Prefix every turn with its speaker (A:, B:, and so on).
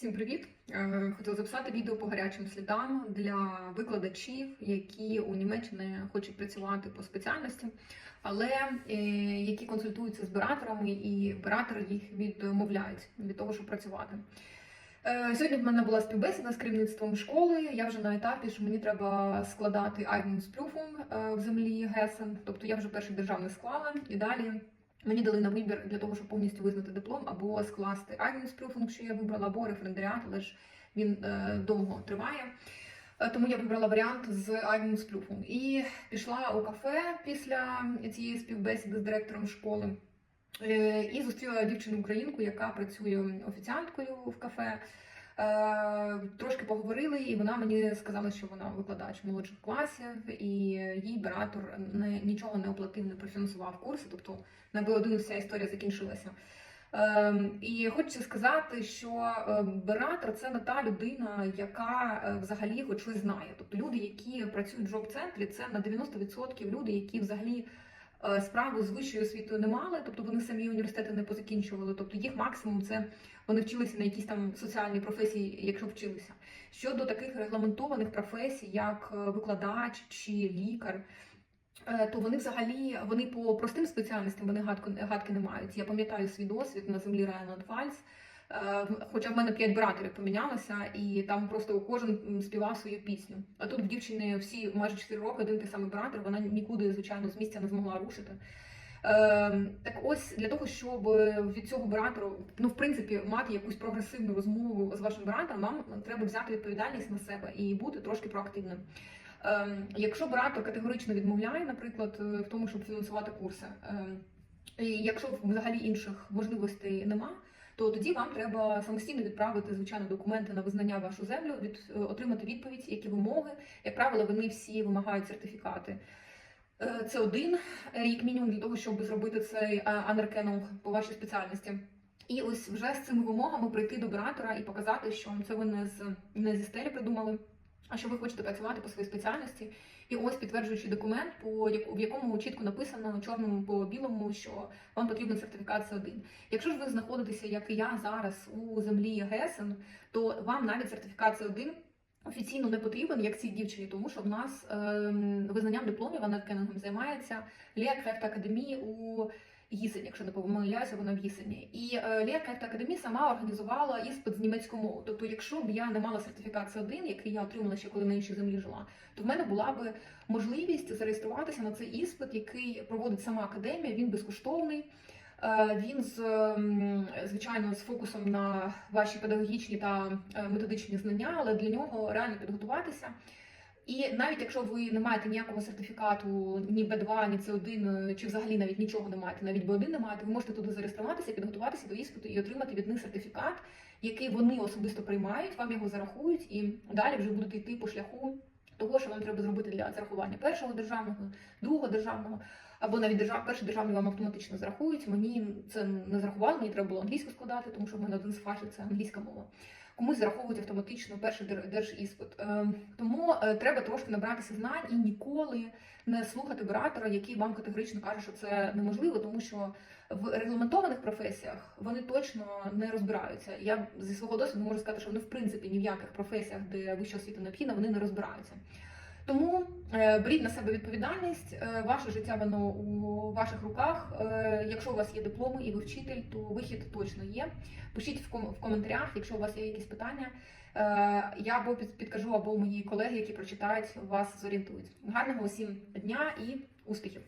A: Всім привіт! Е, Хотіла записати відео по гарячим слідам для викладачів, які у Німеччині хочуть працювати по спеціальності, але е, які консультуються з операторами, і оператори їх відмовляють від того, щоб працювати. Е, Сьогодні в мене була співбесіда з керівництвом школи. Я вже на етапі, що мені треба складати Eignungsprüfung в землі Гесен. Тобто я вже перший державний склала і далі. Мені дали на вибір для того, щоб повністю визнати диплом, або скласти Eignungsprüfung, що я вибрала, або референдаріат, але ж він е, довго триває. Е, Тому я вибрала варіант з Eignungsprüfung. І пішла у кафе після цієї співбесіди з директором школи. Е, І зустріла дівчину українку, яка працює офіціанткою в кафе. Е, Трошки поговорили, і вона мені сказала, що вона викладач молодших класів, і їй оператор не нічого не оплатив, не профінансував курси. Тобто на B1 вся історія закінчилася. Ем, І хочеться сказати, що е, Бератор це не та людина, яка е, взагалі хоч щось знає. Тобто люди, які працюють в джоб-центрі, це на 90% люди, які взагалі е, справу з вищою освітою не мали, тобто вони самі університети не позакінчували. Тобто їх максимум це вони вчилися на якісь там соціальні професії, якщо вчилися. Щодо таких регламентованих професій, як е, викладач чи лікар. Е, То вони взагалі вони по простим спеціальностям вони гадку, гадки не мають. Я пам'ятаю свій досвід на землі Райанланд Фальс. Хоча в мене п'ять братерів помінялося, і там просто кожен співав свою пісню. А тут в дівчини всі майже 4 роки один той самий братер, вона нікуди, звичайно, з місця не змогла рушити. Е, так ось для того, щоб від цього братеру, ну в принципі, мати якусь прогресивну розмову з вашим братером, вам треба взяти відповідальність на себе і бути трошки проактивним. Ем, Якщо братер категорично відмовляє, наприклад, е, в тому, щоб фінансувати курси, ем, і якщо взагалі інших можливостей нема, то тоді вам треба самостійно відправити звичайно документи на визнання вашу землю, від е, отримати відповідь, які вимоги. Як правило, вони всі вимагають сертифікати. Е, Це один рік мінімум для того, щоб зробити цей е, анеркенунг по вашій спеціальності. І ось вже з цими вимогами прийти до оператора і показати, що це ви не з не зі стелі придумали, а що ви хочете працювати по своїй спеціальності. І ось підтверджуючий документ, по в якому чітко написано чорному по білому, що вам потрібен сертифікат С1. Якщо ж ви знаходитеся, як і я зараз у землі Гесен, то вам навіть сертифікат С1 офіційно не потрібен, як цій дівчині, тому що в нас ем, визнанням дипломів анеткенингом займається Ліакрефт Академії у Гісені, якщо не помиляюся, вона в Гісені. І е, Ліакрефт Академії сама організувала іспит з німецької мови. Тобто, якщо б я не мала сертифікат С1, який я отримала ще коли на іншій землі жила, то в мене була б можливість зареєструватися на цей іспит, який проводить сама академія. Він безкоштовний. Е, Він з звичайно з фокусом на ваші педагогічні та е, методичні знання, але для нього реально підготуватися. І навіть якщо ви не маєте ніякого сертифікату, ні Б2, ні С1, чи взагалі навіть нічого не маєте, навіть Б1 не маєте, ви можете туди зареєструватися, підготуватися до іспиту і отримати від них сертифікат, який вони особисто приймають, вам його зарахують, і далі вже будете йти по шляху того, що вам треба зробити для зарахування першого державного, другого державного, або навіть держав, перший державний вам автоматично зарахують. Мені це не зарахували, мені треба було англійську складати, тому що в мене один з фахів це англійська мова. Комусь зараховують автоматично перший дер- держіспит. Е, Тому е, треба трошки набратися знань і ніколи не слухати оператора, який вам категорично каже, що це неможливо, тому що в регламентованих професіях вони точно не розбираються. Я зі свого досвіду можу сказати, що вони в принципі ні в яких професіях, де вища освіта необхідна, вони не розбираються. Тому е, беріть на себе відповідальність, е, ваше життя воно у ваших руках. Е, якщо у вас є дипломи і ви вчитель, то вихід точно є. Пишіть в, коментарях, якщо у вас є якісь питання. Я або підкажу, або мої колеги, які прочитають, вас зорієнтують. Гарного усім дня і успіхів!